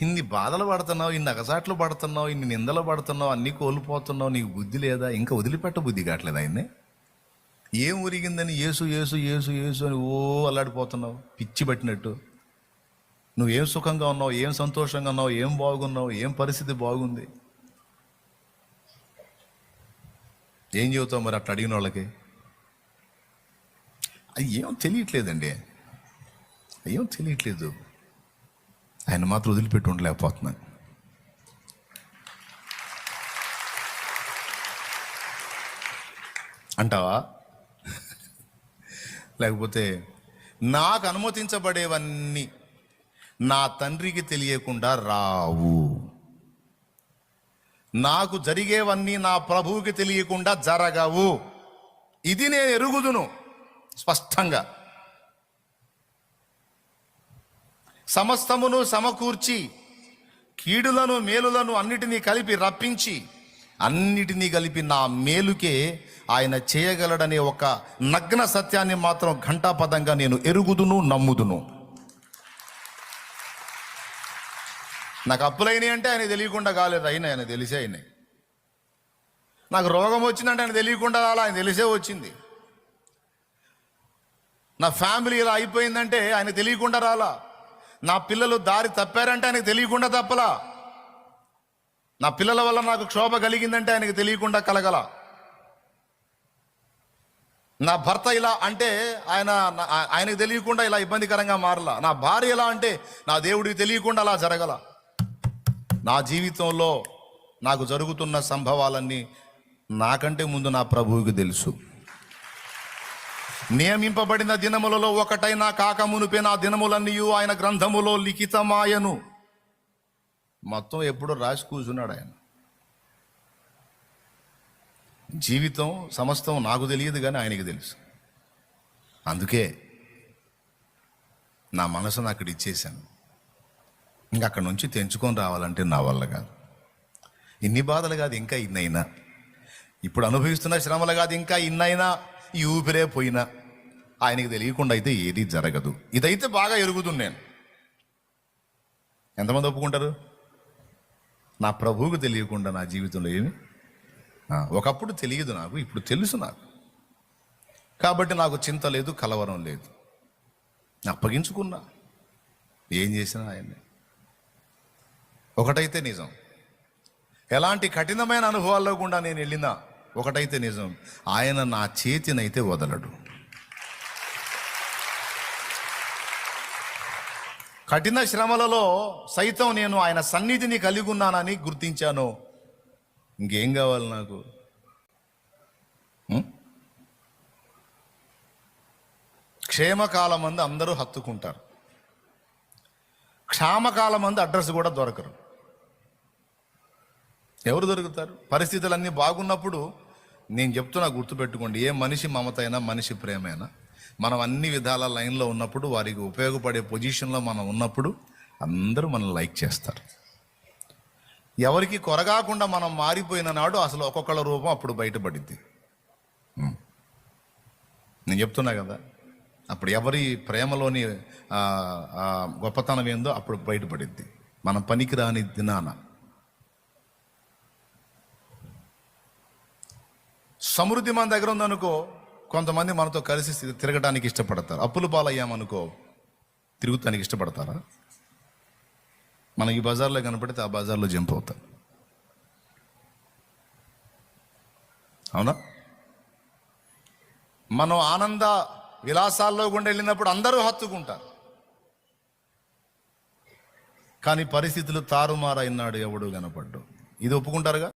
ఇన్ని బాధలు పడుతున్నావు ఇన్ని అగసాట్లు పడుతున్నావు ఇన్ని నిందలు పడుతున్నావు అన్నీ కోల్పోతున్నావు నీకు బుద్ధి లేదా? ఇంకా వదిలిపెట్ట బుద్ధి కావట్లేదు ఆయన్ని. ఏం ఉరిగిందని ఏసు ఏసు ఏసు ఏసు అని ఓ అల్లాడిపోతున్నావు పిచ్చి పట్టినట్టు. నువ్వు ఏం సుఖంగా ఉన్నావు ఏం సంతోషంగా ఉన్నావు ఏం బాగున్నావు ఏం పరిస్థితి బాగుంది? ఏం చెబుతావు మరి అట్లా అడిగిన వాళ్ళకి? అది ఏం తెలియట్లేదండి. ఏం తెలియట్లేదు. ఆయన మాత్రం వదిలిపెట్టి ఉండలేకపోతున్నాను. అంటావా? లేకపోతే నాకు అనుమతించబడేవన్నీ నా తండ్రికి తెలియకుండా రావు. నాకు జరిగేవన్నీ నా ప్రభువుకి తెలియకుండా జరగవు. ఇది నేను ఎరుగుదును స్పష్టంగా. సమస్తమును సమకూర్చి కీడులను మేలులను అన్నిటినీ కలిపి రప్పించి అన్నిటినీ కలిపి నా మేలుకే ఆయన చేయగలడనే ఒక నగ్న సత్యాన్ని మాత్రం ఘంటాపదంగా నేను ఎరుగుదును నమ్ముదును. నాకు అప్పులైనవి అంటే ఆయన తెలియకుండా కాలేదు అయినా ఆయన తెలిసే అయినాయి. నాకు రోగం వచ్చిందంటే ఆయన తెలియకుండా రాలా ఆయన తెలిసే వచ్చింది. నా ఫ్యామిలీ ఇలా అయిపోయిందంటే ఆయన తెలియకుండా రాలా. నా పిల్లలు దారి తప్పారంటే ఆయనకు తెలియకుండా తప్పలా? నా పిల్లల వల్ల నాకు క్షోభ కలిగిందంటే ఆయనకు తెలియకుండా కలగల? నా భర్త ఇలా అంటే ఆయన ఆయనకు తెలియకుండా ఇలా ఇబ్బందికరంగా మారలా? నా భార్య ఎలా అంటే నా దేవుడికి తెలియకుండా అలా జరగల? నా జీవితంలో నాకు జరుగుతున్న సంభవాలన్నీ నాకంటే ముందు నా ప్రభువుకి తెలుసు. నియమింపబడిన దినములలో ఒకటైనా కాక మునిపే నా దినములన్నీ ఆయన గ్రంథములో లిఖితమాయను. మొత్తం ఎప్పుడో రాసి కూర్చున్నాడు ఆయన. జీవితం సమస్తం నాకు తెలియదు కానీ ఆయనకి తెలుసు. అందుకే నా మనసును అక్కడ ఇచ్చేశాను. ఇంక అక్కడ నుంచి తెంచుకొని రావాలంటే నా వల్ల కాదు. ఇన్ని బాధలు కాదు ఇంకా ఇన్నైనా. ఇప్పుడు అనుభవిస్తున్న శ్రమలు కాదు ఇంకా ఇన్నైనా. ఈ ఊపిరే పోయినా. ఆయనకి తెలియకుండా అయితే ఏది జరగదు. ఇదైతే బాగా ఎరుగుతుంది నేను. ఎంతమంది ఒప్పుకుంటారు? నా ప్రభువుకు తెలియకుండా నా జీవితంలో ఏమి? ఒకప్పుడు తెలియదు నాకు ఇప్పుడు తెలుసు నాకు. కాబట్టి నాకు చింత లేదు కలవరం లేదు. అప్పగించుకున్నా. ఏం చేసినా ఆయన్ని. ఒకటైతే నిజం. ఎలాంటి కఠినమైన అనుభవాల్లో కూడా నేను వెళ్ళినా ఒకటైతే నిజం. ఆయన నా చేతినైతే వదలడు. కఠిన శ్రమలలో సైతం నేను ఆయన సన్నిధిని కలిగి ఉన్నానని గుర్తించాను. ఇంకేం కావాలి నాకు? క్షేమకాలం మంది అందరూ హత్తుకుంటారు. క్షామకాలం మంది అడ్రస్ కూడా దొరకరు. ఎవరు దొరుకుతారు? పరిస్థితులన్నీ బాగున్నప్పుడు నేను చెప్తున్నా గుర్తుపెట్టుకోండి. ఏ మనిషి మమతైనా మనిషి ప్రేమైనా మనం అన్ని విధాల లైన్లో ఉన్నప్పుడు వారికి ఉపయోగపడే పొజిషన్లో మనం ఉన్నప్పుడు అందరూ మనం లైక్ చేస్తారు. ఎవరికి కొరగాకుండా మనం మారిపోయిన నాడు అసలు ఒక్కొక్కళ్ళ రూపం అప్పుడు బయటపడిద్ది. నేను చెప్తున్నా కదా అప్పుడు ఎవరి ప్రేమలోని గొప్పతనం ఏందో అప్పుడు బయటపడిద్ది. మనం పనికిరాని దినాన సమృద్ధి మన దగ్గర ఉందనుకో కొంతమంది మనతో కలిసి తిరగడానికి ఇష్టపడతారు. అప్పులు పాలయ్యామనుకో తిరుగుతానికి ఇష్టపడతారా? మనకి ఈ బజార్లో కనపడితే ఆ బజార్లో జంప్ అవుతారు అవునా? మనం ఆనంద విలాసాల్లో గుండా వెళ్ళినప్పుడు అందరూ హత్తుకుంటారు. కానీ పరిస్థితులు తారుమారైనాడు ఎవడు కనపడ్డు. ఇది ఒప్పుకుంటారుగా?